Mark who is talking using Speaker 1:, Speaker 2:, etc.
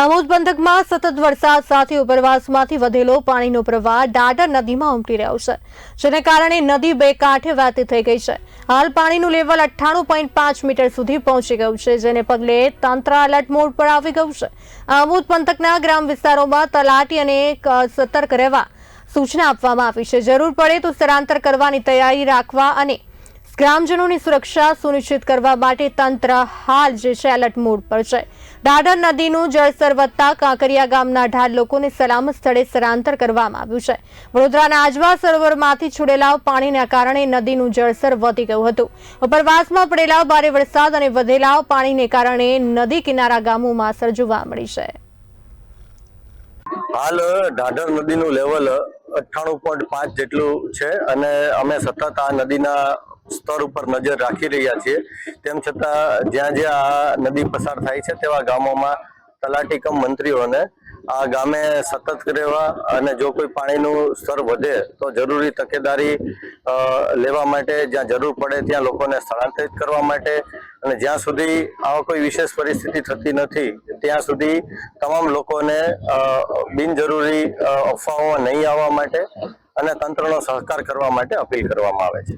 Speaker 1: આમોદ પંથકમાં સતત વરસાદ સાથે ઉપરવાસમાંથી વધેલો પાણીનો પ્રવાહ ડાડર નદીમાં ઉમટી રહ્યો છે, જેને કારણે નદી બે કાંઠે વહેતી થઈ ગઈ છે. હાલ પાણીનું લેવલ અઠ્ઠાણું પોઈન્ટ પાંચ મીટર સુધી પહોંચી ગયું છે, જેને પગલે તંત્ર એલર્ટ મોડ પર આવી ગયું છે. આમોદ પંથકના ગ્રામ વિસ્તારોમાં તલાટી અને સતર્ક રહેવા સૂચના આપવામાં આવી છે. જરૂર પડે તો સ્થળાંતર કરવાની તૈયારી રાખવા અને ગ્રામજનોની સુરક્ષા સુનિશ્ચિત કરવા માટે તંત્ર હાલ જે છે એલર્ટ મોડ પર છે. ડાઢર નદીનું જળસ્તર વધતા કાંકરિયા ગામના અઢાર લોકોને સલામત સ્થળે સ્થળાંતર કરવામાં આવ્યું છે. વડોદરાના આજવા સરોવરમાંથી છોડેલા પાણીના કારણે નદીનું જળસ્તર વધી ગયું હતું. ઉપરવાસમાં પડેલા ભારે વરસાદ અને વધેલા પાણીને કારણે નદી કિનારા ગામોમાં અસર જોવા મળી છે.
Speaker 2: હાલ ઢાઢર નદીનું લેવલ અઠ્ઠાણું પોઈન્ટ પાંચ જેટલું છે અને અમે સતત આ નદીના સ્તર ઉપર નજર રાખી રહ્યા છીએ. તેમ છતાં જ્યાં જ્યાં આ નદી પસાર થાય છે તેવા ગામોમાં તલાટી કમ મંત્રીઓને આ ગામે સતત રહેવા અને જો કોઈ પાણીનું સ્તર વધે તો જરૂરી તકેદારી લેવા માટે, જ્યાં જરૂર પડે ત્યાં લોકોને સ્થળાંતરિત કરવા માટે અને જ્યાં સુધી આવા કોઈ વિશેષ પરિસ્થિતિ થતી નથી, ત્યાં સુધી તમામ લોકોને બિનજરૂરી અફવાઓમાં નહીં આવવા માટે અને તંત્રનો સહકાર કરવા માટે અપીલ કરવામાં આવે છે.